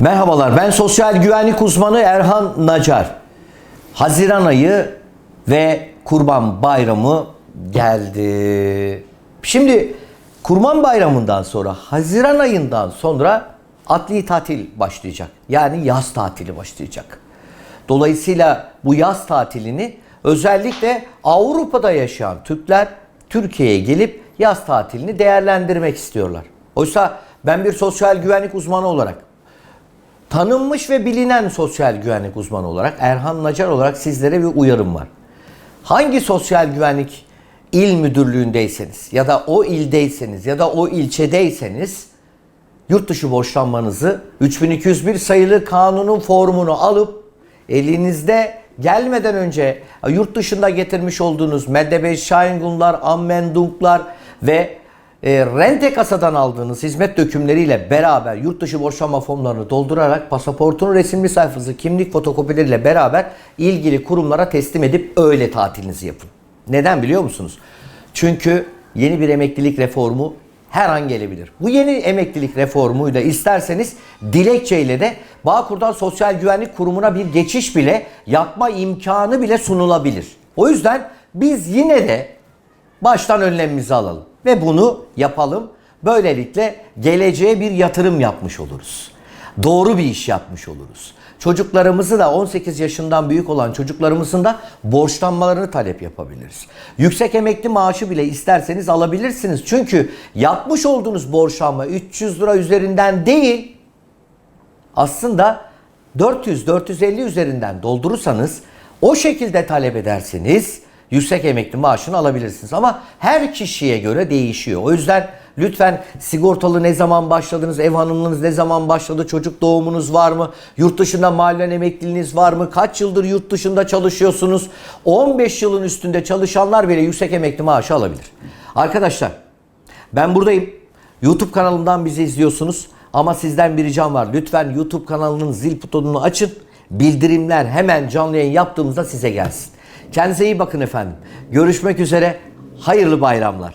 Merhabalar ben sosyal güvenlik uzmanı Erhan Nacar. Haziran ayı ve Kurban Bayramı geldi. Şimdi Kurban Bayramı'ndan sonra Haziran ayından sonra adli tatil başlayacak. Yani yaz tatili başlayacak. Dolayısıyla bu yaz tatilini özellikle Avrupa'da yaşayan Türkler Türkiye'ye gelip yaz tatilini değerlendirmek istiyorlar. Oysa ben bir sosyal güvenlik uzmanı olarak tanınmış ve bilinen sosyal güvenlik uzmanı olarak Erhan Nacar olarak sizlere bir uyarım var. Hangi sosyal güvenlik il müdürlüğündeyseniz ya da o ildeyseniz ya da o ilçedeyseniz yurt dışı borçlanmanızı 3201 sayılı kanunun formunu alıp elinizde gelmeden önce yurt dışında getirmiş olduğunuz Meddebe Şahingunlar, Ammendunglar ve e, rente kasadan aldığınız hizmet dökümleriyle beraber yurt dışı borçlanma formlarını doldurarak pasaportun resimli sayfası, kimlik fotokopileriyle beraber ilgili kurumlara teslim edip öyle tatilinizi yapın. Neden biliyor musunuz? Çünkü yeni bir emeklilik reformu her an gelebilir. Bu yeni emeklilik reformuyla isterseniz dilekçeyle de Bağkur'dan Sosyal Güvenlik Kurumu'na bir geçiş bile yapma imkanı bile sunulabilir. O yüzden biz yine de baştan önlemimizi alalım ve bunu yapalım. Böylelikle geleceğe bir yatırım yapmış oluruz. Doğru bir iş yapmış oluruz. Çocuklarımızı da 18 yaşından büyük olan çocuklarımızın da borçlanmalarını talep yapabiliriz. Yüksek emekli maaşı bile isterseniz alabilirsiniz. Çünkü yapmış olduğunuz borçlanma 300 lira üzerinden değil aslında 400-450 üzerinden doldurursanız o şekilde talep ederseniz yüksek emekli maaşını alabilirsiniz. Ama her kişiye göre değişiyor. O yüzden lütfen sigortalı ne zaman başladınız, ev hanımlığınız ne zaman başladı, çocuk doğumunuz var mı, yurt dışında mahallen emekliliğiniz var mı, kaç yıldır yurt dışında çalışıyorsunuz, 15 yılın üstünde çalışanlar bile yüksek emekli maaşı alabilir. Arkadaşlar ben buradayım. YouTube kanalımdan bizi izliyorsunuz. Ama sizden bir ricam var. Lütfen YouTube kanalının zil butonunu açın. Bildirimler hemen canlı yayın yaptığımızda size gelsin. Kendinize iyi bakın efendim. Görüşmek üzere. Hayırlı bayramlar.